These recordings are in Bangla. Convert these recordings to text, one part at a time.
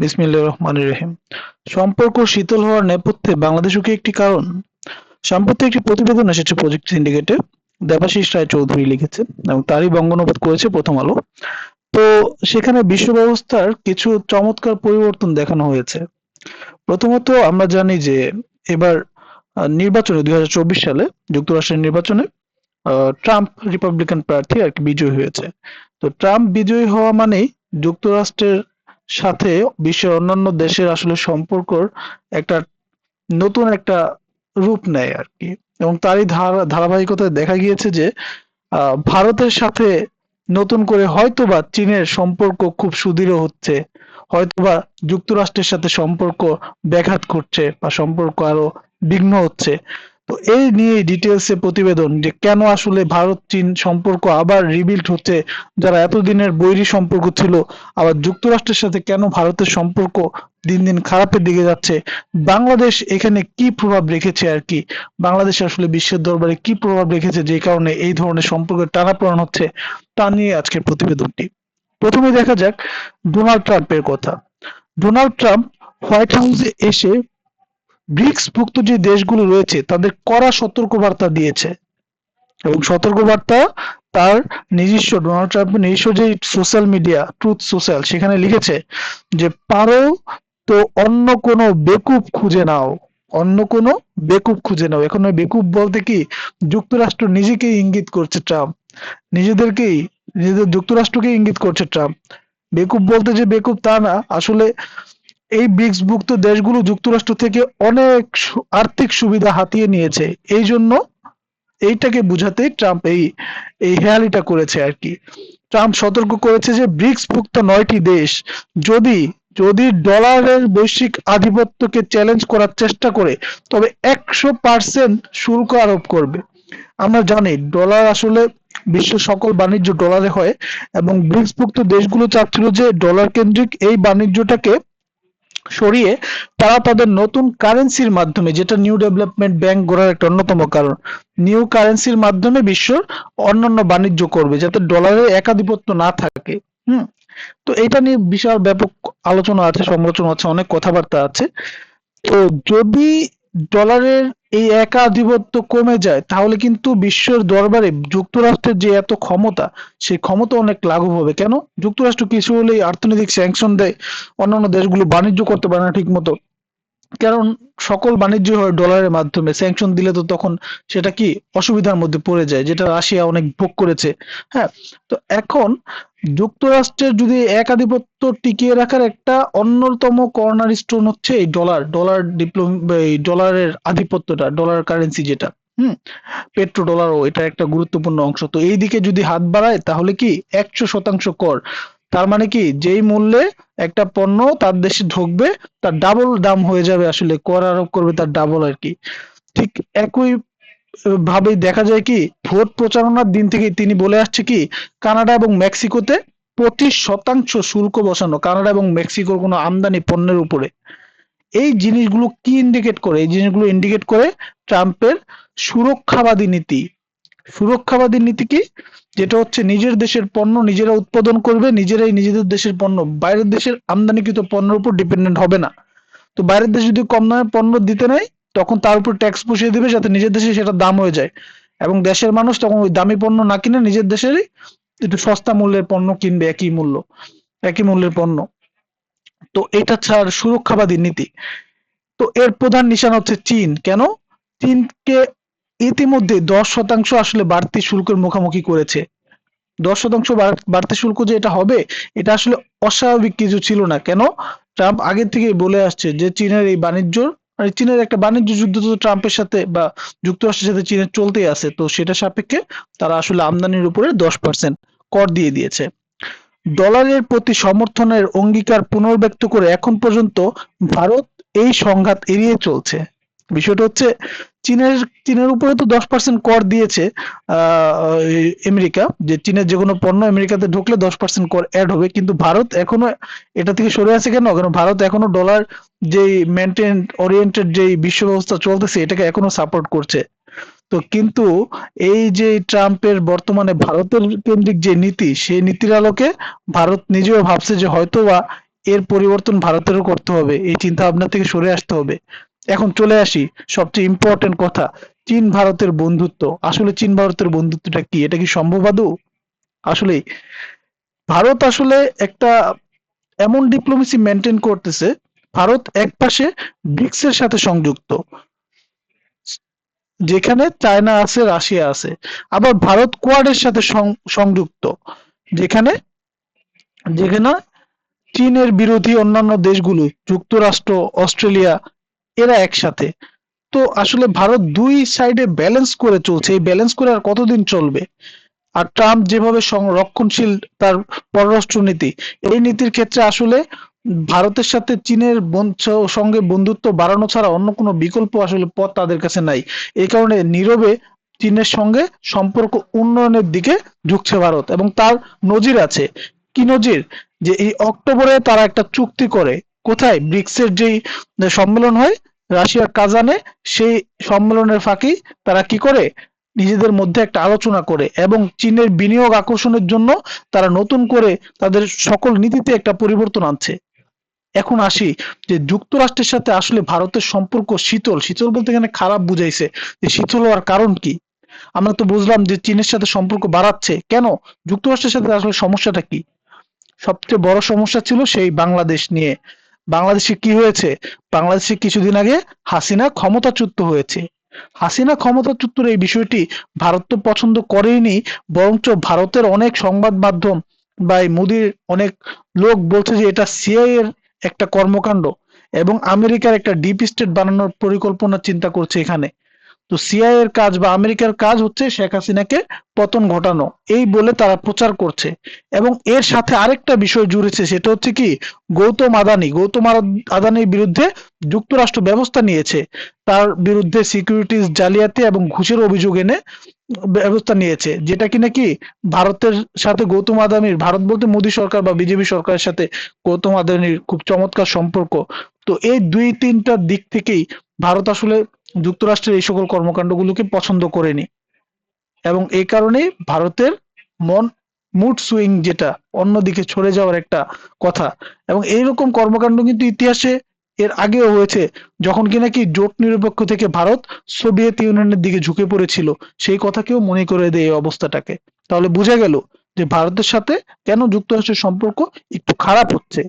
বিসমিল্লাহির রহমানির রহিম। সম্পর্ক শীতল হওয়ার নেপথ্যে বাংলাদেশও কি একটি কারণ? সম্প্রতি একটি প্রতিবেদন এসেছে প্রজেক্ট সিন্ডিকেটে দেবাশিস রায় চৌধুরী লিখেছে এবং তারই বঙ্গানুবাদ করেছে প্রথম আলো। তো সেখানে বিশ্ব ব্যবস্থার কিছু চমৎকার পরিবর্তন দেখানো হয়েছে। প্রথমত আমরা জানি যে এবার নির্বাচনে দুই হাজার চব্বিশ সালে যুক্তরাষ্ট্রের নির্বাচনে ট্রাম্প রিপাবলিকান প্রার্থী আর কি বিজয়ী হয়েছে। তো ট্রাম্প বিজয়ী হওয়া মানেই যুক্তরাষ্ট্রের সাথে বিশ্বের অন্যান্য দেশের আসলে সম্পর্কর একটা নতুন একটা রূপ নেয় আর কি। এবং তারই ধারাবাহিকতায় দেখা গিয়েছে যে ভারতের সাথে নতুন করে হয়তোবা চীনের সম্পর্ক খুব সুদৃঢ় হচ্ছে, হয়তোবা যুক্তরাষ্ট্রের সাথে সম্পর্ক ব্যাঘাত ঘটছে বা সম্পর্ক আরও বিঘ্ন হচ্ছে। তো এই নিয়ে ডিটেলসে প্রতিবেদন যে কেন আসলে ভারত, চীন সম্পর্ক আবার রিবিল্ড হচ্ছে, যারা এতদিনের বৈরী সম্পর্ক ছিল, আবার যুক্তরাষ্ট্রের সাথে কেন ভারতের সম্পর্ক দিন দিন খারাপের দিকে যাচ্ছে, বাংলাদেশ এখানে কি প্রভাব রেখেছে আর কি? বাংলাদেশ আসলে বিশ্বের দরবারে কি প্রভাব রেখেছে যে কারণে এই ধরনের সম্পর্কের টানাপোড়েন হচ্ছে, তা নিয়ে আজকের প্রতিবেদনটি। প্রথমে দেখা যাক ডোনাল্ড ট্রাম্পের কথা। ডোনাল্ড ট্রাম্প হোয়াইট হাউসে এসে ব্রিক্স ভুক্ত যে দেশগুলো রয়েছে, তাদের কড়া সতর্কবার্তা দিয়েছে। এবং সতর্কবার্তা তার নিজস্ব, ডোনাল্ড ট্রাম্পের নিজস্ব যে সোশ্যাল মিডিয়া, ট্রুথ সোশ্যাল, সেখানে লিখেছে যে, পারো তো অন্য কোনো বেকুব খুঁজে নাও, অন্য কোনো বেকুব খুঁজে নাও। এখন ওই বেকুব বলতে কি? যুক্তরাষ্ট্র নিজেকেই ইঙ্গিত করছে ট্রাম্প। নিজেদেরকেই, নিজেদের যুক্তরাষ্ট্রকে ইঙ্গিত করছে ট্রাম্প। বেকুব বলতে যে বেকুব তা না, আসলে এই ব্রিক্সভুক্ত দেশগুলো যুক্তরাষ্ট্র থেকে অনেক আর্থিক সুবিধা হাতিয়ে নিয়েছে। এই জন্য এইটাকে বুঝাতে ট্রাম্প এই এই হেয়ালিটা করেছে আর কি। ট্রাম্প সতর্ক করেছে যে ব্রিক্স ভুক্ত নয়টি দেশ যদি যদি ডলারের বৈশ্বিক আধিপত্যকে চ্যালেঞ্জ করার চেষ্টা করে, তবে একশো পার্সেন্ট শুল্ক আরোপ করবে। আমরা জানি ডলার আসলে বিশ্ব সকল বাণিজ্য ডলারে হয় এবং ব্রিক্সভুক্ত দেশগুলো চাচ্ছিল যে ডলার কেন্দ্রিক এই বাণিজ্যটাকে সরিয়ে তারা তাদের নতুন কারেন্সির মাধ্যমে, যেটা নিউ ডেভেলপমেন্ট ব্যাংক গড়ার একটা অন্যতম কারণ নিউ কারেন্সির মাধ্যমে বিশ্বর অন্যান্য বাণিজ্য করবে যাতে ডলারের একাধিপত্য না থাকে, হুম? তো এটা নিয়ে বিশাল ব্যাপক আলোচনা আছে, সমালোচনা আছে, অনেক কথাবার্তা আছে। তো যদি ডলারের এই একাধিপত্য কমে যায়, তাহলে কিন্তু বিশ্বের দরবারে যুক্তরাষ্ট্রের যে এত ক্ষমতা, সেই ক্ষমতা অনেক লাঘব হবে। কেন? যুক্তরাষ্ট্র কিছু হলেই অর্থনৈতিক স্যাংশন দেয়, অন্যান্য দেশগুলো বাণিজ্য করতে পারে না ঠিক মতো কারণ সকল বাণিজ্য হয় ডলারের মাধ্যমে। স্যাংশন দিলে তো তখন সেটা কি অসুবিধার মধ্যে পড়ে যায়, যেটা রাশিয়া অনেক ভোগ করেছে। হ্যাঁ তো এখন যুক্তরাষ্ট্রের যদি একাধিপত্য টিকিয়ে রাখার একটা অন্যতম কর্নার স্টোন হচ্ছে এই ডলার ডলার ডিপ্লোম এই ডলারের আধিপত্যটা, ডলার কারেন্সি যেটা। হুম পেট্রো ডলারও এটা একটা গুরুত্বপূর্ণ অংশ। তো এই দিকে যদি হাত বাড়ায় তাহলে কি একশো শতাংশ কর। তার মানে কি? যেই মূল্যে একটা পণ্য তার দেশে ঢুকবে, তার ডাবল দাম হয়ে যাবে আসলে, কর আরোপ করবে তার ডাবল আর কি। ঠিক একই ভাবেই দেখা যায় কি, ভোট প্রচারণার দিন থেকে তিনি বলে আসছে কি, কানাডা এবং মেক্সিকোতে পঁচিশ শতাংশ শুল্ক বসানো, কানাডা এবং মেক্সিকোর কোনো আমদানি পণ্যের উপরে। এই জিনিসগুলো কি ইন্ডিকেট করে? এই জিনিসগুলো ইন্ডিকেট করে ট্রাম্পের সুরক্ষাবাদী নীতি। সুরক্ষাবাদী নীতি কি? যেটা হচ্ছে নিজের দেশের পণ্য নিজেরা উৎপাদন করবে, নিজেরাই নিজেদের দেশের পণ্য। বাইরের দেশের আমদানিকৃত পণ্যের উপর ডিপেন্ডেন্ট হবে না। তো বাইরের দেশে যদি কম দামে পণ্য দিতে নেয়, তখন তার উপর ট্যাক্স বসিয়ে দিবে যাতে নিজের দেশে সেটা দাম হয়ে যায়। এবং দেশের মানুষ তখন ওই দামি পণ্য না কিনে নিজের দেশেরই একটু সস্তা মূল্যের পণ্য কিনবে, একই মূল্য, একই মূল্যের পণ্য। তো এটা ছাড় সুরক্ষাবাদী নীতি। তো এর প্রধান নিশান হচ্ছে চীন। কেন? চীনকে ইতিমধ্যে দশ শতাংশ আসলে বাড়তি শুল্কের মুখোমুখি করেছে। দশ শতাংশ বাড়তি শুল্ক যে এটা হবে, এটা আসলে অস্বাভাবিক কিছু ছিল না। কেন? ট্রাম্প আগে থেকে বলে আসছে যে চীনের এই বাণিজ্য মানে চীনের একটা বাণিজ্য যুদ্ধ তো ট্রাম্পের সাথে বা যুক্তরাষ্ট্রের সাথে চীনের চলতেই আছে, তো সেটা সাপেক্ষে তারা আসলে আমদানির উপরে দশ পার্সেন্ট কর দিয়ে দিয়েছে। ডলারের প্রতি সমর্থনের অঙ্গীকার পুনর্ব্যক্ত করে এখন পর্যন্ত ভারত এই সংঘাত এড়িয়ে চলছে। বিষয়টা হচ্ছে চীনের চীনের উপরে তো দশ পার্সেন্ট কর দিয়েছে আমেরিকা, যে চীনের যে কোনো পণ্য আমেরিকাতে ঢুকলে দশ পার্সেন্ট কর অ্যাড হবে, কিন্তু ভারত এখনও এটা থেকে সরে আছে কেন? কারণ ভারত এখনও ডলার যেই মেনটেন ওরিয়েন্টেড যেই বিশ্ব ব্যবস্থা চলতেছে, এটাকে এখনও সাপোর্ট করছে। তো কিন্তু এই যে ট্রাম্পের বর্তমানে ভারতের কেন্দ্রিক যে নীতি, সেই নীতির আলোকে ভারত নিজেও ভাবছে যে হয়তোবা এর পরিবর্তন ভারতেরও করতে হবে, এই চিন্তা ভাবনা থেকে সরে আসতে হবে। এখন চলে আসি সবচেয়ে ইম্পর্টেন্ট কথা, চীন ভারতের বন্ধুত্ব। আসলে চীন ভারতের বন্ধুত্বটা কি? এটা কি সম্ভব, আদৌ? আসলে ভারত আসলে একটা এমন ডিপ্লোমেসি মেনটেন করতেছে, ভারত এক পাশে ব্রিক্স এর সাথে সংযুক্ত, যেখানে চায়না আছে, রাশিয়া আছে, আবার ভারত কোয়াডের সাথে সংযুক্ত, যেখানে যেখানে চীনের বিরোধী অন্যান্য দেশগুলো যুক্তরাষ্ট্র, অস্ট্রেলিয়া এরা একসাথে। তো আসলে ভারত দুই সাইডে ব্যালেন্স করে চলছে। এই ব্যালেন্স করে আর কতদিন চলবে? আর ট্রাম্প যেভাবে সংরক্ষণশীল তার পররাষ্ট্রনীতি এই নীতির ক্ষেত্রে আসলে ভারতের সাথে চীনের সঙ্গে বন্ধুত্ব বাড়ানো ছাড়া অন্য কোনো বিকল্প আসলে পথ তাদের কাছে নাই। এই কারণে নীরবে চীনের সঙ্গে সম্পর্ক উন্নয়নের দিকে ঝুঁকছে ভারত এবং তার নজির আছে। কি নজির? যে এই অক্টোবরে তারা একটা চুক্তি করে। কোথায়? ব্রিক্সের যেই সম্মেলন হয় রাশিয়ার কাজানে সেই সম্মেলনের ফাঁকি তারা কি করে? নিজেদের মধ্যে একটা আলোচনা করে এবং চীনের বিনিয়োগ আকর্ষণের জন্য তারা নতুন করে তাদের সকল নীতিতে একটা পরিবর্তন আনছে। এখন আসি যে যুক্তরাষ্ট্রের সাথে আসলে ভারতের সম্পর্ক শীতল। শীতল বলতে এখানে খারাপ বুঝাইছে যে শীতল হওয়ার কারণ কি? আমরা তো বুঝলাম যে চীনের সাথে সম্পর্ক বাড়াচ্ছে। কেন? যুক্তরাষ্ট্রের সাথে আসলে সমস্যাটা কি? সবচেয়ে বড় সমস্যা ছিল সেই বাংলাদেশ নিয়ে। বাংলাদেশে কি হয়েছে? বাংলাদেশে কিছুদিন আগে হাসিনা ক্ষমতাচ্যুত হয়েছে। হাসিনা ক্ষমতাচ্যুতের এই বিষয়টি ভারত তো পছন্দ করেনি বরঞ্চ ভারতের অনেক সংবাদ মাধ্যম বা মোদির অনেক লোক বলছে যে এটা সিআই এর একটা কর্মকাণ্ড এবং আমেরিকার একটা ডিপ স্টেট বানানোর পরিকল্পনা চিন্তা করছে এখানে। তো সিআই এর কাজ বা আমেরিকার কাজ হচ্ছে শেখ হাসিনাকে পতন ঘটানো। এই বলে তারা প্রচার করছে। এবং এর সাথে আরেকটা বিষয় জুড়েছে, সেটা হচ্ছে কি, গৌতম আদানি। গৌতম আদানির বিরুদ্ধে যুক্তরাষ্ট্র ব্যবস্থা নিয়েছে। তার বিরুদ্ধে সিকিউরিটিজ জালিয়াতি এবং ঘুষের অভিযোগ এনে ব্যবস্থা নিয়েছে। যেটা কি, ভারতের সাথে গৌতম আদানির, ভারত বলতে মোদী সরকার বা বিজেপি সরকারের সাথে গৌতম আদানির খুব চমৎকার সম্পর্ক। তো এই দুই তিনটা দিক থেকেই ভারত আসলে যুক্তরাষ্ট্রের এই সকল কর্মকাণ্ডগুলোকে পছন্দ করেনি এবং এই কারণেই ভারতের মন মুড সুইং যেটা, অন্যদিকে ছড়ে যাওয়ার একটা কথা। এবং এইরকম কর্মকাণ্ড কিন্তু ইতিহাসে এর আগেও হয়েছে, যখন কি জোট নিরপেক্ষ থেকে ভারত সোভিয়েত ইউনিয়নের দিকে ঝুঁকে পড়েছিল, সেই কথাকেও মনে করে দেয় এই অবস্থাটাকে। তাহলে বোঝা গেল যে ভারতের সাথে কেন যুক্তরাষ্ট্রের সম্পর্ক একটু খারাপ হচ্ছে।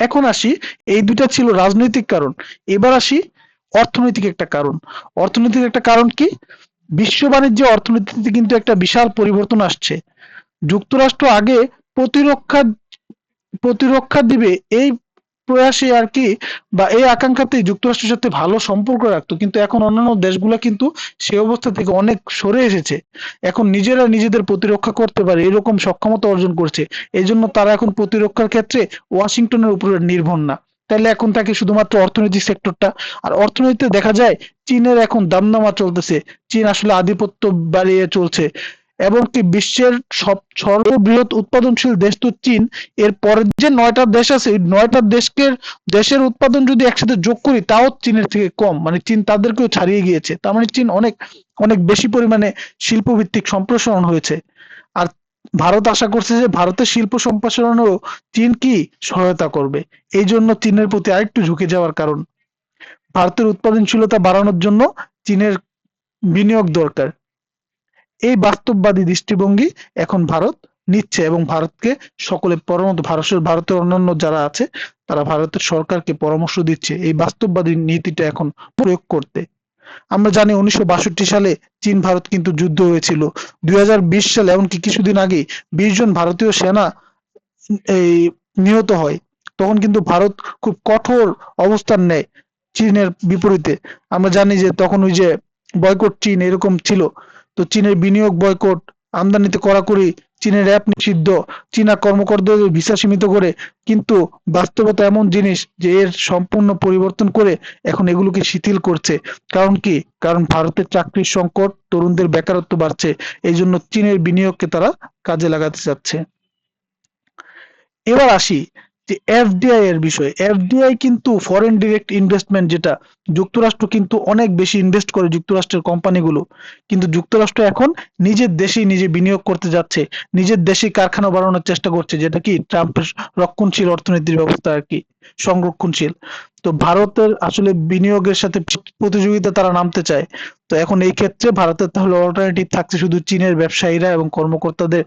এখন আসি, এই দুটা ছিল রাজনৈতিক কারণ। এবার আসি অর্থনৈতিক একটা কারণ। অর্থনৈতিক একটা কারণ কি? বিশ্ব বাণিজ্য অর্থনীতিতে কিন্তু একটা বিশাল পরিবর্তন আসছে। যুক্তরাষ্ট্র আগে প্রতিরক্ষা প্রতিরক্ষা দিবে এই প্রয়াসে আর কি বা এই আকাঙ্ক্ষাতেই যুক্তরাষ্ট্রের সাথে ভালো সম্পর্ক রাখতো। কিন্তু এখন অন্যান্য দেশগুলো কিন্তু সেই অবস্থা থেকে অনেক সরে এসেছে। এখন নিজেরা নিজেদের প্রতিরক্ষা করতে পারে, এরকম সক্ষমতা অর্জন করছে। এই জন্য তারা এখন প্রতিরক্ষার ক্ষেত্রে ওয়াশিংটনের উপরে নির্ভর না। তাহলে এখন তাকে শুধুমাত্র অর্থনৈতিক সেক্টরটা আর অর্থনীতিতে দেখা যায়, চীনের এখন দামদামা চলতেছে। চীন আসলে আধিপত্য বাড়িয়ে চলছে। এবং কি বিশ্বের সব সর্ববৃহৎ উৎপাদনশীল দেশ তো চীন। এর পরের যে নয়টা দেশ আছে, এই নয়টা দেশকে, দেশের উৎপাদন যদি একসাথে যোগ করি, তাও চীনের থেকে কম। মানে চীন তাদেরকেও ছাড়িয়ে গিয়েছে। তার মানে চীন অনেক অনেক বেশি পরিমাণে শিল্প ভিত্তিক সম্প্রসারণ হয়েছে। আর ভারত আশা করছে যে ভারতের শিল্প সম্প্রসারণেও চীন কি সহায়তা করবে? এই জন্য চীনের প্রতি আরেকটু ঝুঁকে যাওয়ার কারণ। ভারতের উৎপাদনশীলতা বাড়ানোর জন্য চীনের বিনিয়োগ দরকার। এই বাস্তববাদী দৃষ্টিভঙ্গি এখন ভারত নিচ্ছে এবং ভারতকে সকলে পরামর্শ ভারতের ভারতের অন্যান্য যারা আছে, তারা ভারতের সরকারকে পরামর্শ দিচ্ছে। এই বাস্তববাদী নীতিটা এখন প্রয়োগ করতে। আমরা জানি উনিশশো বাষট্টি সালে চীন ভারত কিন্তু যুদ্ধ হয়েছিল। দুই সালে এমনকি কিছুদিন আগে বিশ জন ভারতীয় সেনা এই নিহত হয়। তখন কিন্তু ভারত খুব কঠোর অবস্থান নেয় চীনের বিপরীতে। আমরা জানি যে তখন ওই যে বয়কট চীন এরকম ছিল। তো চীনের বিনিয়োগ বয়কট আমদানিতে কড়াকড়ি চীনের অ্যাপ নিষিদ্ধ। চীনা কর্মকর্তাদের ভিসা সীমিত করে। কিন্তু বাস্তবতা এমন জিনিস যে এর সম্পূর্ণ পরিবর্তন করে এখন এগুলোকে শিথিল করছে। কারণ কি? কারণ ভারতের চাকরির সংকট, তরুণদের বেকারত্ব বাড়ছে। এই জন্য চীনের বিনিয়োগকে তারা কাজে লাগাতে চাচ্ছে। এবার আসি। এফডিআই এর বিষয় এফডিআই কিন্তু ফরেন ডিরেক্ট ইনভেস্টমেন্ট যেটা, যুক্তরাষ্ট্র কিন্তু অনেক বেশি ইনভেস্ট করে যুক্তরাষ্ট্রের কোম্পানিগুলো কিন্তু যুক্তরাষ্ট্র এখন নিজের দেশেই নিজে বিনিয়োগ করতে যাচ্ছে, নিজের দেশেই কারখানা বাড়ানোর চেষ্টা করছে, যেটা কি ট্রাম্পের রক্ষণশীল অর্থনীতির ব্যবস্থা আর কি, সংরক্ষণশীল। তো ভারতের আসলে বিনিয়োগের সাথে প্রতিযোগিতা তারা নামতে চায়। তো এখন এই ক্ষেত্রে ভারতের তাহলে অল্টারনেটিভ থাকছে শুধু চীনের ব্যবসায়ীরা এবং কর্মকর্তাদের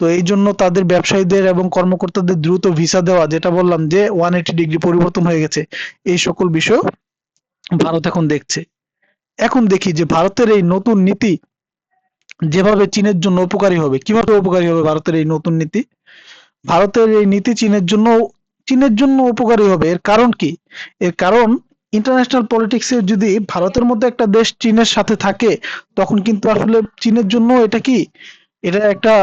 তো এই জন্য তাদের ব্যবসায়ীদের এবং কর্মকর্তাদের দ্রুত ভিসা দেওয়া, যেটা বললাম যে ওয়ান এইটি ডিগ্রি পরিবর্তন হয়ে গেছে, এই সকল বিষয় ভারত এখন দেখছে। এখন দেখি যে ভারতের এই নতুন নীতি যেভাবে চীনের জন্য উপকারী হবে, কীভাবে উপকারী হবে ভারতের এই নতুন নীতি? ভারতের এই নীতি চীনের জন্য চীনের জন্য উপকারী হবে, এর কারণ কি? এর কারণ ইন্টারন্যাশনাল পলিটিক্সে যদি ভারতের মধ্যে একটা দেশ চীনের সাথে থাকে, তখন কিন্তু আসলে চীনের জন্য এটা কি? এটা একটা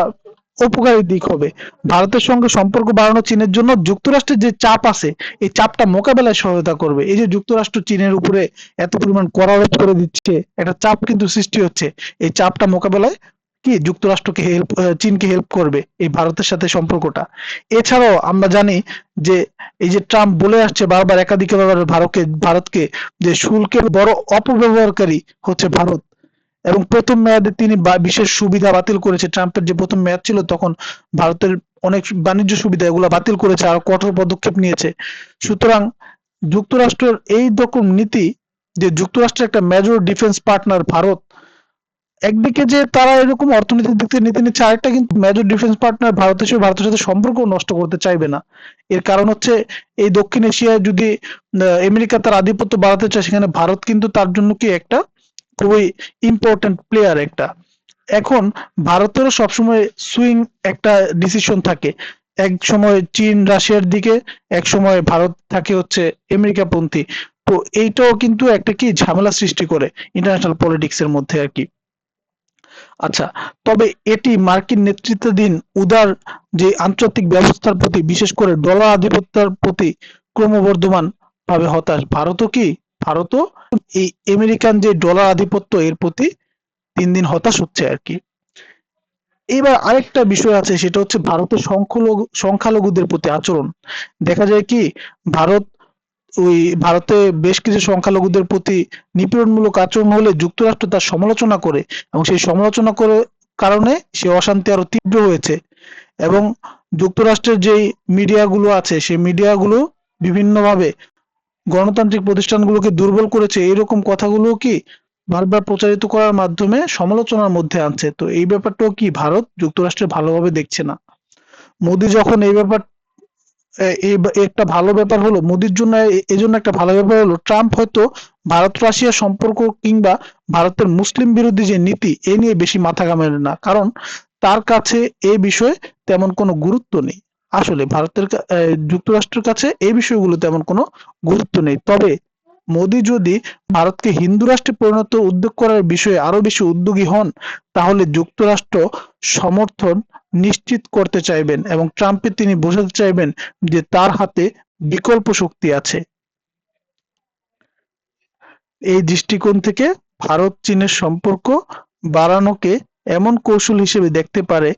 উপকারী দিক হবে। ভারতের সঙ্গে সম্পর্ক বাড়ানো চীনের জন্য যুক্তরাষ্ট্রের যে চাপ আছে, এই চাপটা মোকাবেলায় সহায়তা করবে। এই যে যুক্তরাষ্ট্র চীনের উপরে এত পরিমাণ করা আরোপ করে দিচ্ছে, একটা চাপ কিন্তু সৃষ্টি হচ্ছে। এই চাপটা মোকাবেলায় কি যুক্তরাষ্ট্রকে হেল্প চীনকে হেল্প করবে এই ভারতের সাথে সম্পর্কটা? এছাড়াও আমরা জানি যে এই যে ট্রাম্প বলে আসছে বারবার একাধিকবার ভারতকে ভারতকে যে শুল্কের বড় অপব্যবহারকারী হচ্ছে ভারত। এবং প্রথম মেয়াদে তিনি বিশেষ সুবিধা বাতিল করেছে। ট্রাম্পের যে প্রথম মেয়াদ ছিল, তখন ভারতের অনেক বাণিজ্য সুবিধা এগুলো বাতিল করেছে আর কঠোর পদক্ষেপ নিয়েছে। সুতরাং যুক্তরাষ্ট্রের এই রকম নীতি, যে যুক্তরাষ্ট্রের একটা মেজর ডিফেন্স পার্টনার ভারত, একদিকে যে তারা এরকম অর্থনৈতিক দিক থেকে নীতি নিচ্ছে, আরেকটা কিন্তু মেজর ডিফেন্স পার্টনার ভারত হিসেবে ভারতের সাথে সম্পর্ক নষ্ট করতে চাইবে না। এর কারণ হচ্ছে, এই দক্ষিণ এশিয়ায় যদি আমেরিকা তার আধিপত্য বাড়াতে চায়, সেখানে ভারত কিন্তু তার জন্য কি একটা খুবই ইম্পর্টেন্ট প্লেয়ার একটা। এখন ভারতেরও সবসময় সুইং একটা ডিসিশন থাকে। এক সময় চীন, রাশিয়ার দিকে, এক সময় ভারত থাকে হচ্ছে আমেরিকাপন্থী। তো এইটাও কিন্তু একটা কি ঝামেলা সৃষ্টি করে ইন্টারন্যাশনাল পলিটিক্স এর মধ্যে আর কি। আচ্ছা তবে এটি মার্কিন নেতৃত্বাধীন উদার যে আন্তর্জাতিক ব্যবস্থার প্রতি, বিশেষ করে ডলার আধিপত্যের প্রতি ক্রমবর্ধমান ভাবে হতাশ। ভারতও কি ভারতও এই আমেরিকান যে ডলার আধিপত্য এর প্রতি দিন দিন হতাশ হচ্ছে আর কি। এবার আরেকটা বিষয় আছে, সেটা হচ্ছে ভারতের সংখ্যালঘু, সংখ্যালঘুদের প্রতি আচরণ। দেখা যায় কি, ভারত ওই ভারতে বেশ কিছু সংখ্যালঘুদের প্রতি নিপীড়নমূলক আচরণ হলে যুক্তরাষ্ট্র তার সমালোচনা করে এবং সেই সমালোচনা করে কারণে সে অশান্তি আরও তীব্র হয়েছে এবং যুক্তরাষ্ট্রের যেই মিডিয়াগুলো আছে, সেই মিডিয়াগুলো বিভিন্নভাবে গণতান্ত্রিক প্রতিষ্ঠানগুলোকে দুর্বল করেছে এরকম কথাগুলো কি বারবার প্রচারিত করার মাধ্যমে সমালোচনার মধ্যে আনছে? তো এই ব্যাপারটাও কি ভারত যুক্তরাষ্ট্রে ভালোভাবে দেখছে না? মোদি যখন এই ব্যাপার এই একটা ভালো ব্যাপার হলো, মোদির জন্য এজন্য একটা ভালো ব্যাপার হলো, ট্রাম্প হয়তো ভারত রাশিয়া সম্পর্ক কিংবা ভারতের মুসলিম বিরোধী যে নীতি, এ নিয়ে বেশি মাথা ঘামায় না। কারণ তার কাছে এ বিষয়ে তেমন কোনো গুরুত্ব নেই। আসলে ভারতের যুক্তরাষ্ট্রের কাছে এই বিষয়গুলো তেমন কোনো গুরুত্ব নেই। তবে মোদি যদি ভারতকে হিন্দু রাষ্ট্রে পরিণত উদ্যোগ করার বিষয়ে আরও বেশি উদ্যোগী হন, তাহলে যুক্তরাষ্ট্র সমর্থন নিশ্চিত করতে চাইবেন এবং ট্রাম্পকে তিনি বোঝাতে চাইবেন যে তার হাতে বিকল্প শক্তি আছে। এই দৃষ্টিকোণ থেকে ভারত চীনের সম্পর্ক বাড়ানোকে এমন কৌশল হিসেবে দেখতে পারে,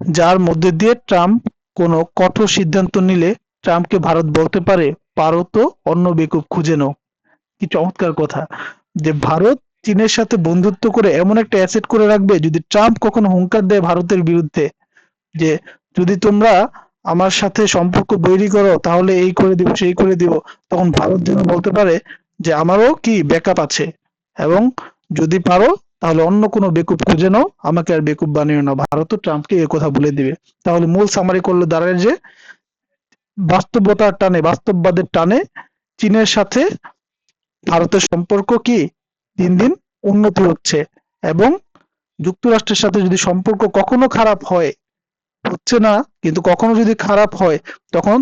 যার মধ্যে দিয়ে ট্রাম্প কোনো কঠোর সিদ্ধান্ত নিলে ট্রাম্পকে ভারত বলতে পারে, পারো তো, অন্য বেকুব খুঁজে নাও। কি চমৎকার কথা। যে ভারত চীনের সাথে বন্ধুত্ব করে এমন একটা অ্যাসেট করে রাখবে যদি ট্রাম্প কখনো হুঙ্কার দেয় ভারতের বিরুদ্ধে, যে যদি তোমরা আমার সাথে সম্পর্ক বৈরী করো, তাহলে এই করে দিব, সেই করে দিব, তখন ভারত যেন বলতে পারে যে আমারও কি ব্যাকআপ আছে। এবং যদি পারো তাহলে অন্য কোনো বেকুব খুঁজে নাও, আমাকে আর বেকুব বানিও না। ভারতও ট্রাম্পকে এ কথা বলে দিবে। তাহলে মূল সামারি করলে দাঁড়ায় যে, বাস্তবতার টানে, বাস্তববাদের টানে চীনের সাথে ভারতের সম্পর্ক কি? দিন দিন উন্নতি হচ্ছে এবং যুক্তরাষ্ট্রের সাথে যদি সম্পর্ক কখনো খারাপ হয়, হচ্ছে না, কিন্তু কখনো যদি খারাপ হয়, তখন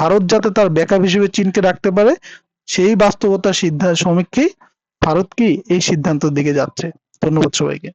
ভারত যাতে তার ব্যাকআপ হিসেবে চীনকে রাখতে পারে, সেই বাস্তবতার সিদ্ধান্ত, সমীক্ষেই ভারত কি এই সিদ্ধান্তের দিকে যাচ্ছে। ধন্যবাদ সবাইকে।